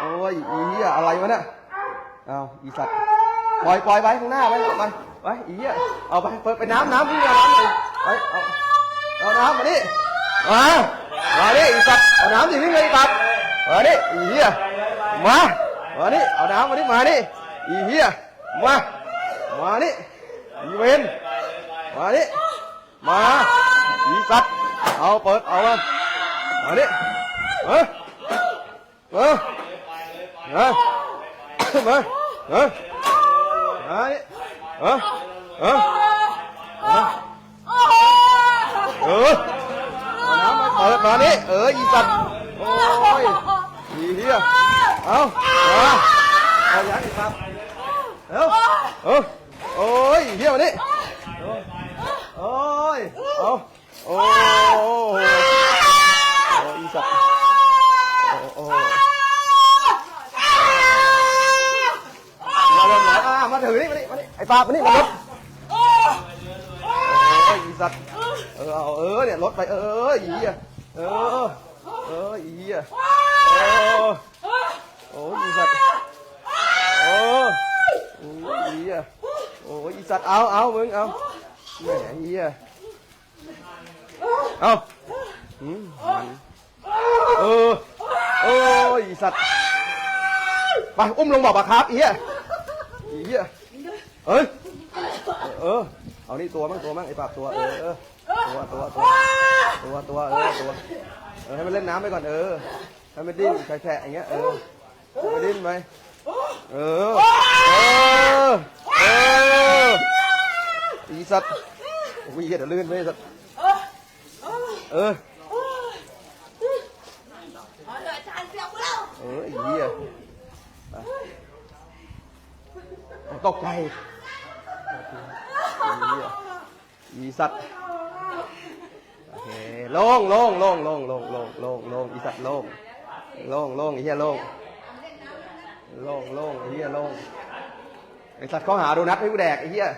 โอ้ยอี๋อะไรวะเนี่ยเอาอีสัตว์ปล่อยปล่อยไว้ข้างหน้าไว้ไปไว้อีเหี้ยเอาไปเปิดไปน้ำน้ำพี่เอาน้ำเลยไปเอาเอาน้ำมาดิมามาดิอีสัตว์เอาน้ำดิพี่เลยตัดมาดิอี๋มามาดิเอาน้ำมาดิมาดิอีเหี้ยมามาดิอีเวนมาดิมาอีสัตว์เอาเปิดเอามามาดิเออ เออเออมาเออมาดิเออเออเออเออเอาน้ำมาเปิดมานี่เอออีสัตว์โอ้ยอีเหี้ยเอามาเอาอย่างอีสัตว์เอ้าเออโอ้ยอีเหี้ยมานี่โอ้ยเอาโอ้โหโอ้อีสัตว์โอ้โอ้ มาเร็วหน่อยอะมา ถือนี่มานี่มานี่ไอ้ปลามานี่มารถโอ้ยอีสัตว์เออเอาเออเนี่ยรถไปเอออีอะเออเอออีอะเออโอ้ยอีสัตว์โอ้โอ้ยอีอะโอ้ยอีสัตว์เอาเอามึงเอาแหมอีอะเอาอืมมันเออโอ้ยอีสัตว์ไปอุ้มลงบ่อปลาครับอีอะ เหี้ยเอ้ย เออ เอานี่ตัวมั่งตัวมั่งไอ้ปากตัว เออเออตัวตัวตัวตัวตัวเออตัว เออให้มันเล่นน้ำไปก่อน เออ ให้มันดิ้นแฉะๆอย่างเงี้ย เออให้มันดิ้นไปเออ เออ เอออีสัตว์โอ้ยเหี้ยเดี๋ยวลื่นไปสัตว์เออเออไอ้เหี้ยอะ ตกใจอีเหี้ยอีสัตว์โอเคโล่งโล่งโล่งโล่งโล่งโล่งโล่งโล่งอีสัตว์โล่งโล่งโล่งไอ้เหี้ยโล่งโล่งโล่งไอ้เหี้ยโล่งไอ้สัตว์เขาหาโดนัทให้กูแดกไอ้เหี้ย